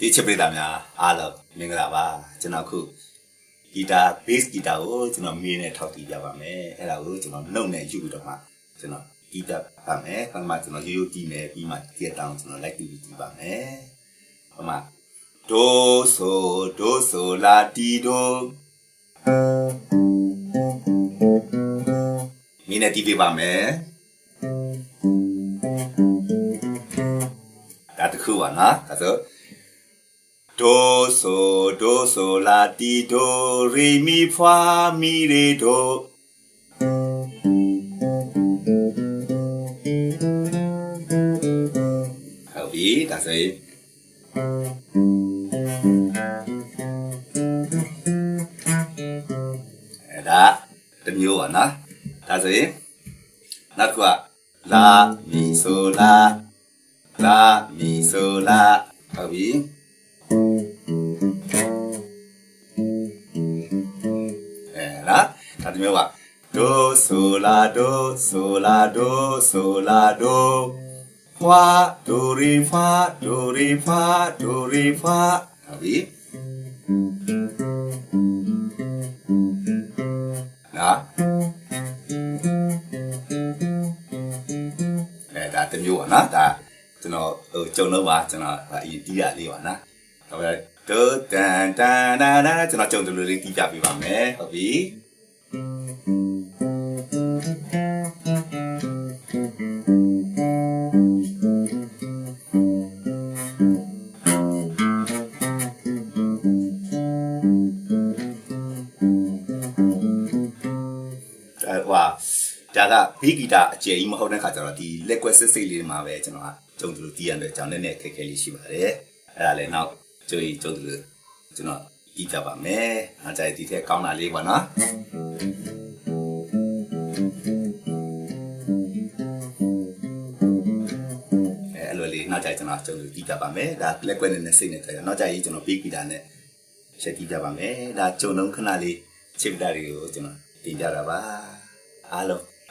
ဒီချစ်ပရိသတ်များအားလုံးမင်္ဂလာပါကျွန်တော်ခုဂီတာ bass ဂီတာကိုကျွန်တော်မင်းနဲ့ထောက်တီးပြပါမယ်အဲ့ဒါကိုကျွန်တော်နှုတ်နဲ့ယူပြီးတော့မှကျွန်တော်ဂီတာပါမယ်ပထမကျွန်တော်ရိုးရိုးတီးမယ်ပြီးမှဒီတောင်ကျွန်တော်လိုက်တီးပြီးတီးပါမယ်ပထမဒိုဆိုဒိုဆိုလာတီဒိုမင်းနဲ့တီးပြပါမယ်ဒါတစ်ခုပါနော်ဒါဆို ဒိုဆိုဒိုဆိုလာတီဒိုရီမီဖွာမီရေဒိုဟုတ်ပြီဒါဆိုရင်အဲ့ဒါတစ်မျိုးပါနော်ဒါဆိုရင်နောက်တစ်ခု ဒါတမျိုးပါဒိုဆိုလာဒိုဆိုလာဒိုဆိုလာဒိုဖွာဒိုရီဖာဒိုရီဖာဒိုရီဖာဟုတ်ပြီနော်အဲဒါတမျိုးပါနော်ဒါကျွန်တော်ဟိုကြုံတော့ပါကျွန်တော်ဒါအရင်တီးရလေးပါနော်ဟုတ်ပြီဒိုတန်တန်နာနာကျွန်တော်ကြုံတယ်လို့လေးတီးပြပေးပါမယ်ဟုတ်ပြီ ဒါကဘီဂီတာအကျယ်ကြီးမဟုတ်တဲ့ခါကျတော့ဒီလက်ကွက်စစ်စိတ်လေးတွေမှာပဲကျွန်တော်ကကြုံသူလို့တီးရတဲ့ကြောင့်နည်းနည်းခက်ခဲလေးရှိပါတယ်အဲ့ဒါလည်းနောက်ကြိုးကြုံသူလို့ကျွန်တော်တီးကြပါမယ်အားကြိုက်ဒီထက်ကောင်းတာလေးပါနော်အဲအဲ့လိုလေးနောက်ကြိုက်ကျွန်တော်ကြုံသူတီးကြပါမယ်ဒါလက်ကွက်နဲ့နဲ့စိတ်နဲ့ကြိုက်နောက်ကြိုက်ကြီးကျွန်တော်ဘီဂီတာနဲ့ချက်တီးကြပါမယ်ဒါကြုံလုံးခဏလေးချစ်ပတာတွေကိုကျွန်တော်တင်ပြတာပါအားလုံး